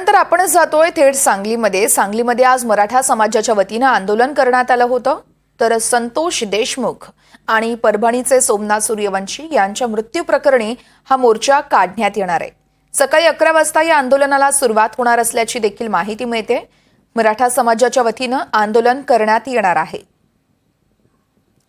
त्यानंतर आपणच जातोय थेट सांगलीमध्ये. सांगलीमध्ये आज मराठा समाजाच्या वतीनं आंदोलन करण्यात आलं होतं. तर संतोष देशमुख आणि परभणीचे सोमनाथ सूर्यवंशी यांच्या मृत्यू प्रकरणी हा मोर्चा काढण्यात येणार आहे. सकाळी अकरा वाजता या आंदोलनाला सुरुवात होणार असल्याची देखील माहिती मिळते. मराठा समाजाच्या वतीनं आंदोलन करण्यात येणार आहे.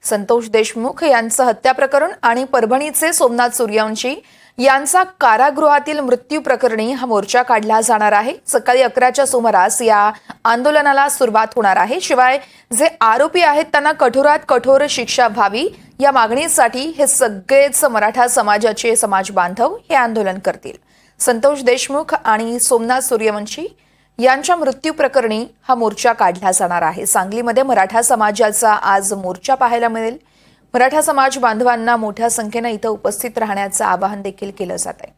संतोष देशमुख यांचं हत्या प्रकरण आणि परभणीचे सोमनाथ सूर्यवंशी यांचा कारागृहातील मृत्यू प्रकरणी हा मोर्चा काढला जाणार आहे. सकाळी अकराच्या सुमारास या आंदोलनाला सुरुवात होणार आहे. शिवाय जे आरोपी आहेत त्यांना कठोरात कठोर शिक्षा व्हावी या मागणीसाठी हे सगळेच मराठा समाजाचे समाज बांधव हे आंदोलन करतील. संतोष देशमुख आणि सोमनाथ सूर्यवंशी यांच्या मृत्यू प्रकरणी हा मोर्चा काढला जाणार आहे. सांगलीमध्ये मराठा समाजाचा आज मोर्चा पाहायला मिळेल. मराठा समाज बांधवांना मोठ्या संख्येनं इथं उपस्थित राहण्याचं आवाहन देखील केलं जात आहे.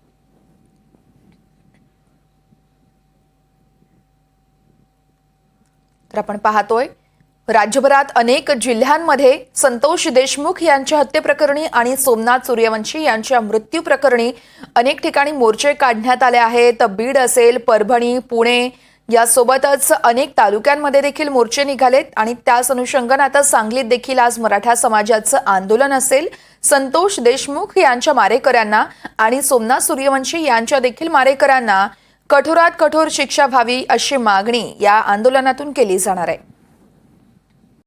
तर आपण पाहतोय राज्यभरात अनेक जिल्ह्यांमध्ये संतोष देशमुख यांच्या हत्येप्रकरणी आणि सोमनाथ सूर्यवंशी यांच्या मृत्यू प्रकरणी अनेक ठिकाणी मोर्चे काढण्यात आले आहेत. बीड असेल परभणी पुणे यासोबतच अनेक तालुक्यांमध्ये देखील मोर्चे निघालेत आणि त्याच अनुषंगानं आता सांगलीत देखील आज मराठा समाजाचं आंदोलन असेल. संतोष देशमुख यांच्या मारेकऱ्यांना आणि सोमनाथ सूर्यवंशी यांच्या देखील मारेकऱ्यांना कठोरात कठोर शिक्षा व्हावी अशी मागणी या आंदोलनातून केली जाणार आहे.